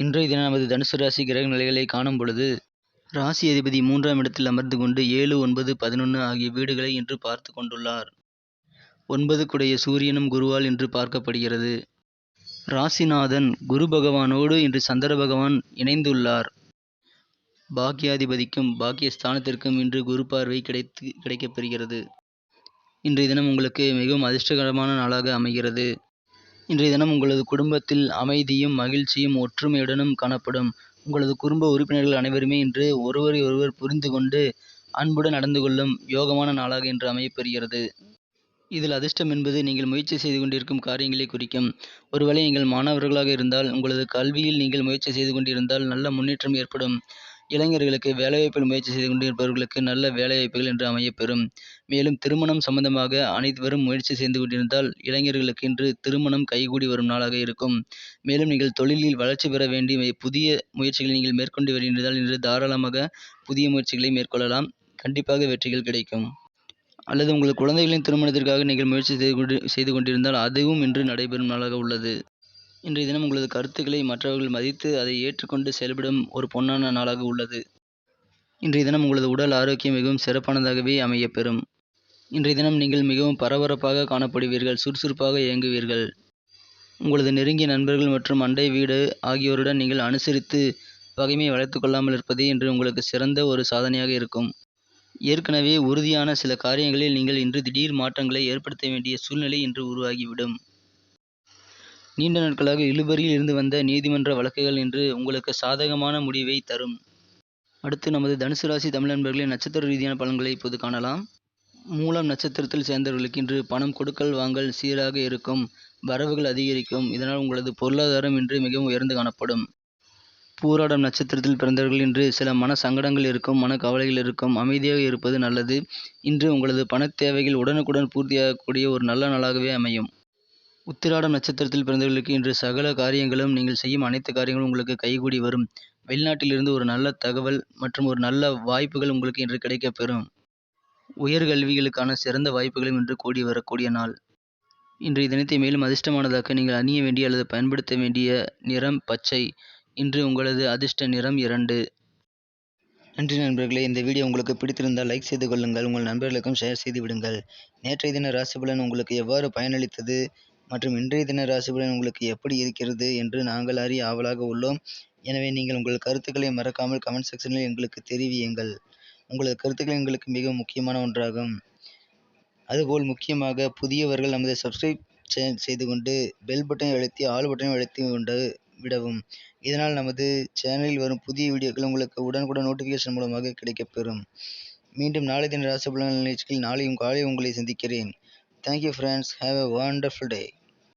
இன்றைய தினம் நமது தனுசு ராசி கிரக நிலைகளை காணும் பொழுது ராசி அதிபதி மூன்றாம் இடத்தில் அமர்ந்து கொண்டு ஏழு ஒன்பது பதினொன்று ஆகிய வீடுகளை இன்று பார்த்து கொண்டுள்ளார். ஒன்பதுக்குடைய சூரியனும் குருவால் இன்று பார்க்கப்படுகிறது. ராசிநாதன் குரு பகவானோடு இன்று சந்திர பகவான் இணைந்துள்ளார். பாக்கியாதிபதிக்கும் பாக்கியஸ்தானத்திற்கும் இன்று குரு பார்வை கிடைத்து கிடைக்கப்பெறுகிறது இன்றைய தினம் உங்களுக்கு மிகவும் அதிர்ஷ்டகரமான நாளாக அமைகிறது. இன்றைய தினம் உங்களது குடும்பத்தில் அமைதியும் மகிழ்ச்சியும் ஒற்றுமையுடனும் காணப்படும். உங்களது குடும்ப உறுப்பினர்கள் அனைவருமே இன்று ஒருவரை ஒருவர் புரிந்து கொண்டு அன்புடன் நடந்து கொள்ளும் யோகமான நாளாக இன்று அமையப்பெறுகிறது இதில் அதிர்ஷ்டம் என்பது நீங்கள் முயற்சி செய்து கொண்டிருக்கும் காரியங்களை குறிக்கும். ஒருவேளை நீங்கள் மாணவர்களாக இருந்தால் உங்களது கல்வியில் நீங்கள் முயற்சி செய்து கொண்டிருந்தால் நல்ல முன்னேற்றம் ஏற்படும். இளைஞர்களுக்கு வேலைவாய்ப்பில் முயற்சி செய்து கொண்டிருப்பவர்களுக்கு நல்ல வேலைவாய்ப்புகள் என்று அமையப்பெறும். மேலும் திருமணம் சம்பந்தமாக அனைவரும் முயற்சி செய்து கொண்டிருந்தால் இளைஞர்களுக்கு இன்று திருமணம் கைகூடி வரும் நாளாக இருக்கும். மேலும் நீங்கள் தொழிலில் வளர்ச்சி பெற வேண்டிய புதிய முயற்சிகளை நீங்கள் மேற்கொண்டு வருகின்றதால் இன்று தாராளமாக புதிய முயற்சிகளை மேற்கொள்ளலாம். கண்டிப்பாக வெற்றிகள் கிடைக்கும். அல்லது உங்கள் குழந்தைகளின் திருமணத்திற்காக நீங்கள் முயற்சி செய்து கொண்டு செய்து கொண்டிருந்தால் அதுவும் இன்று நடைபெறும் நாளாக உள்ளது. இன்றைய தினம் உங்களது கருத்துக்களை மற்றவர்கள் மதித்து அதை ஏற்றுக்கொண்டு செயல்படும் ஒரு பொன்னான நாளாக உள்ளது. இன்றைய தினம் உங்களது உடல் ஆரோக்கியம் மிகவும் சிறப்பானதாகவே அமையப்பெறும் இன்றைய தினம் நீங்கள் மிகவும் பரபரப்பாக காணப்படுவீர்கள் சுறுசுறுப்பாக இயங்குவீர்கள். உங்களது நெருங்கிய நண்பர்கள் மற்றும் அண்டை வீடு ஆகியோருடன் நீங்கள் அனுசரித்து பகைமையை வளர்த்து கொள்ளாமல் இருப்பதே இன்று உங்களுக்கு சிறந்த ஒரு சாதனையாக இருக்கும். ஏற்கனவே உறுதியான சில காரியங்களில் நீங்கள் இன்று திடீர் மாற்றங்களை ஏற்படுத்த வேண்டிய சூழ்நிலை இன்று உருவாகிவிடும். நீண்ட நாட்களாக இழுபறியில் இருந்து வந்த நீதிமன்ற வழக்குகள் இன்று உங்களுக்கு சாதகமான முடிவை தரும். அடுத்து நமது தனுசு ராசி தமிழ் நண்பர்களின் நட்சத்திர ரீதியான பலன்களை இப்போது காணலாம். மூலம் நட்சத்திரத்தில் சேர்ந்தவர்களுக்கு இன்று பணம் கொடுக்கல் வாங்கல் சீராக இருக்கும் வரவுகள் அதிகரிக்கும். இதனால் உங்களது பொருளாதாரம் இன்று மிகவும் உயர்ந்து காணப்படும். பூராடம் நட்சத்திரத்தில் பிறந்தவர்கள் இன்று சில மன சங்கடங்கள் இருக்கும் மன கவலைகள் இருக்கும் அமைதியாக இருப்பது நல்லது. இன்று உங்களது பண தேவைகள் உடனுக்குடன் பூர்த்தியாகக்கூடிய ஒரு நல்ல நாளாகவே அமையும். உத்திராடம் நட்சத்திரத்தில் பிறந்தவர்களுக்கு இன்று சகல காரியங்களும் நீங்கள் செய்யும் அனைத்து காரியங்களும் உங்களுக்கு கைகூடி வரும். வெளிநாட்டிலிருந்து ஒரு நல்ல தகவல் மற்றும் ஒரு நல்ல வாய்ப்புகள் உங்களுக்கு இன்று கிடைக்கப்பெறும் உயர்கல்விகளுக்கான சிறந்த வாய்ப்புகளும் இன்று கூடி வரக்கூடிய நாள். இன்றைய தினத்தை மேலும் அதிர்ஷ்டமானதாக நீங்கள் அணிய வேண்டிய அல்லது பயன்படுத்த வேண்டிய நிறம் பச்சை. இன்று உங்களது அதிர்ஷ்ட நிறம் இரண்டு. நன்றி நண்பர்களே இந்த வீடியோ உங்களுக்கு பிடித்திருந்தால் லைக் செய்து கொள்ளுங்கள். உங்கள் நண்பர்களுக்கும் ஷேர் செய்து விடுங்கள். நேற்றைய தின ராசிபலன் உங்களுக்கு எவ்வாறு பயனளித்தது? மற்றும் இன்றைய தின ராசிபலன் உங்களுக்கு எப்படி இருக்கிறது என்று நாங்கள் அறிய ஆவலாக உள்ளோம். எனவே நீங்கள் உங்கள் கருத்துக்களை மறக்காமல் கமெண்ட் செக்ஷனில் எங்களுக்கு தெரிவியுங்கள். உங்களது கருத்துக்கள் எங்களுக்கு மிக முக்கியமான ஒன்றாகும். அதுபோல் முக்கியமாக புதியவர்கள் நமது சப்ஸ்கிரைப் செய்து கொண்டு பெல் பட்டனை அழுத்தி ஆல் பட்டனை அழுத்தி கொண்டு விடவும். இதனால் நமது சேனலில் வரும் புதிய வீடியோக்கள் உங்களுக்கு உடனுக்குடன் நோட்டிஃபிகேஷன் மூலமாக கிடைக்கப்பெறும். மீண்டும் நாளை தின ராசி பலன் நிகழ்ச்சியில் நாளையும் காலை உங்களை சந்திக்கிறேன். Thank you friends have a wonderful day